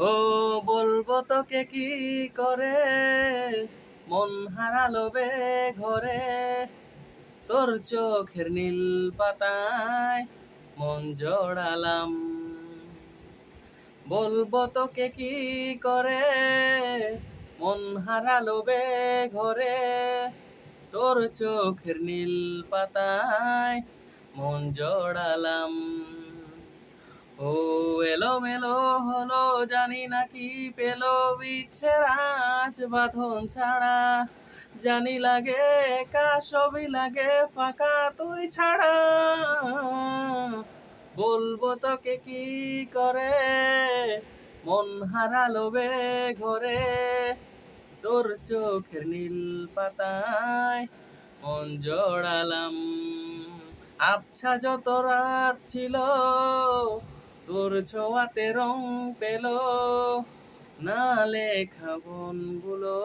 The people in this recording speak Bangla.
ও, বলব তোকে কি করে? মন হারালো বে ঘরে। তোর চোখের নীল পাতায় মন জড়ালাম। বলব তোকে কি করে? মন হারালো বে ঘরে। তোর চোখের নীল পাতায় মন জড়ালাম। ও এলো মেলো হলো, জানি না কি পেল। ইচ্ছের আজ বাঁধন ছাড়া জানি লাগে, একা সবই লাগে, ফাঁকা তুই ছাড়া। বলব তোকে কি করে? মন হারালো বে ঘরে, তোর চোখের নীল পাতায় মন জড়ালাম। আবছা যত রাত ছিল তোর ছোয়াতে রং পেল না লেখা বন বনগুলো